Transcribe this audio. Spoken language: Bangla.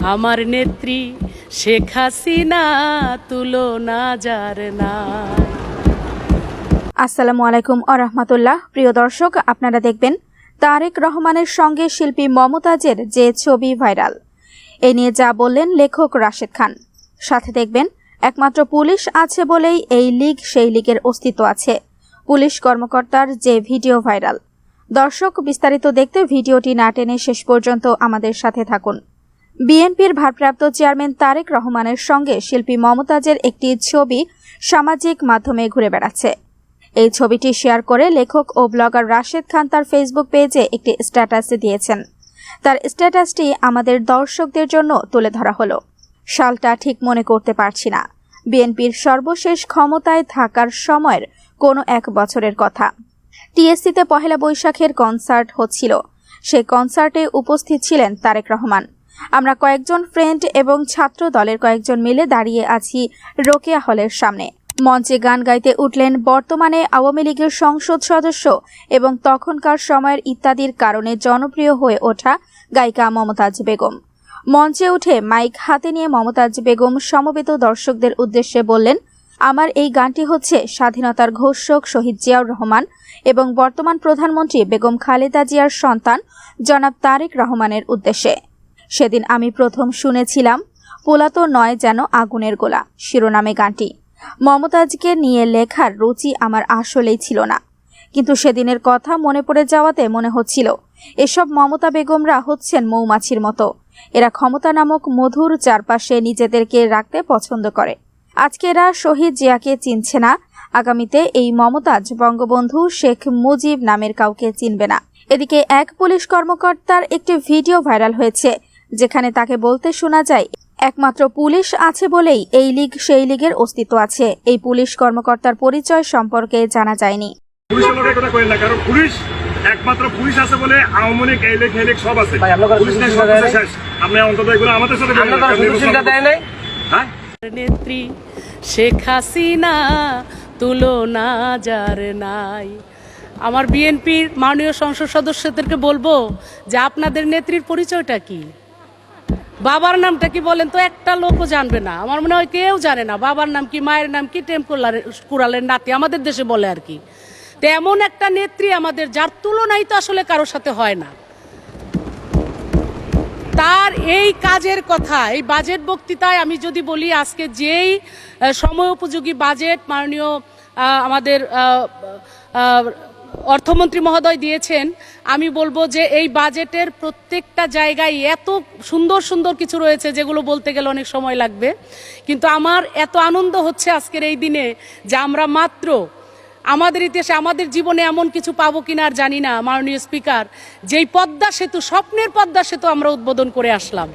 আমার নেত্রী শেখ হাসিনা তুলনা যার নাই। আসসালামু আলাইকুম আরহামতুল্লাহ প্রিয় দর্শক, আপনারা দেখবেন তারেক রহমানের সঙ্গে শিল্পী মমতাজের যে ছবি ভাইরাল। এ নিয়ে যা বললেন লেখক রাশেদ খান। সাথে দেখবেন, একমাত্র পুলিশ আছে বলেই এই লীগ সেই লীগের অস্তিত্ব আছে। পুলিশ কর্মকর্তার যে ভিডিও ভাইরাল। দর্শক, বিস্তারিত দেখতে ভিডিওটি না টেনে শেষ পর্যন্ত আমাদের সাথে থাকুন। বিএনপির ভারপ্রাপ্ত চেয়ারম্যান তারেক রহমানের সঙ্গে শিল্পী মমতাজের একটি ছবি সামাজিক মাধ্যমে ঘুরে বেড়াচ্ছে। এই ছবিটি শেয়ার করে লেখক ও ব্লগার রাশেদ খান তার ফেসবুক পেজে একটি স্ট্যাটাস দিয়েছেন। তার স্ট্যাটাসটি আমাদের দর্শকদের জন্য তুলে ধরা হলো। সালটা ঠিক মনে করতে পারছি না। বিএনপির সর্বশেষ ক্ষমতায় থাকার সময়ের কোনো এক বছরের কথা। টিএসসিতে পহেলা বৈশাখের কনসার্ট হচ্ছিল। সেই কনসার্টে উপস্থিত ছিলেন তারেক রহমান। আমরা কয়েকজন ফ্রেন্ড এবং ছাত্র দলের কয়েকজন মিলে দাঁড়িয়ে আছি রোকেয়া হলের সামনে। মঞ্চে গান গাইতে উঠলেন বর্তমানে আওয়ামী লীগের সংসদ সদস্য এবং তখনকার সময়ের ইত্যাদির কারণে জনপ্রিয় হয়ে ওঠা গায়িকা মমতাজ বেগম। মঞ্চে উঠে মাইক হাতে নিয়ে মমতাজ বেগম সমবেত দর্শকদের উদ্দেশ্যে বললেন, আমার এই গানটি হচ্ছে স্বাধীনতার ঘোষক শহীদ জিয়াউর রহমান এবং বর্তমান প্রধানমন্ত্রী বেগম খালেদা জিয়ার সন্তান জনাব তারেক রহমানের উদ্দেশ্যে। সেদিন আমি প্রথম শুনেছিলাম, পোলাতো নয় যেন আগুনের গোলা, শিরোনামে গানটি। মমতাজকে নিয়ে লেখার রুচি আমার আসলেই ছিল না। কিন্তু সেদিনের কথা মনে পড়ে যাওয়াতে মনে হচ্ছিল, এসব মমতা বেগমরা হচ্ছেন মৌমাছির মতো। এরা ক্ষমতা নামক মধুর চারপাশে নিজেদেরকে রাখতে পছন্দ করে। আজকে এরা শহীদ জিয়াকে চিনছে না, আগামীতে এই মমতাজ বঙ্গবন্ধু শেখ মুজিব নামের কাউকে চিনবে না। এদিকে এক পুলিশ কর্মকর্তার একটি ভিডিও ভাইরাল হয়েছে যেখানে তাকে বলতে শোনা যায় একমাত্র পুলিশ আছে বলেই এই লীগ সেই লীগের অস্তিত্ব আছে। এই পুলিশ কর্মকর্তার পরিচয় সম্পর্কে জানা যায়নি। পুলিশের লোকের কথা কইেন না কারণ পুলিশ একমাত্র পুলিশ আছে বলে আওয়ামী লীগ এই লীগ এই লীগ সব আছে। ভাই, আপনার কাছে পুলিশ নেই সব দেয় কিছু নাই? শেষ আপনি অন্তত এগুলো আমাদের সাথে বলবেন না, আপনার কারণ সুযোগ সুবিধা দেয় নাই? হ্যাঁ? নেত্রী শেখ হাসিনা তুলনা যার নাই। আমার বিএনপির মাননীয় সংসদ সদস্যদেরকে বলব যে আপনাদের নেত্রীর পরিচয়টা কি? বাবার নামটা কি বলেন তো? একটা লোকও জানবে না। আমার মনে হয় কেউ জানে না। বাবার নাম কি, মায়ের নাম কি টেম্পোলার কুড়ালের নাতি, আমাদের দেশে বলে আর কি। তো এমন একটা নেত্রী আমাদের, যার তুলনাই তো আসলে কারোর সাথে হয় না। তার এই কাজের কথা, এই বাজেট বক্তৃতায় আমি যদি বলি, আজকে যেই সময় উপযোগী বাজেট মাননীয় আমাদের অর্থমন্ত্রী মহোদয় দিয়েছেন, আমি বলব যে এই বাজেটের প্রত্যেকটা জায়গায় এত সুন্দর সুন্দর কিছু রয়েছে যেগুলো বলতে গেলে অনেক সময় লাগবে। কিন্তু আমার এত আনন্দ হচ্ছে আজকের এই দিনে যে আমরা মাত্র আমাদের ইতিহাসে, আমাদের জীবনে এমন কিছু পাবো কিনা আর জানি না, মাননীয় স্পিকার, যেই পদ্মা সেতু, স্বপ্নের পদ্মা সেতু আমরা উদ্বোধন করে আসলাম।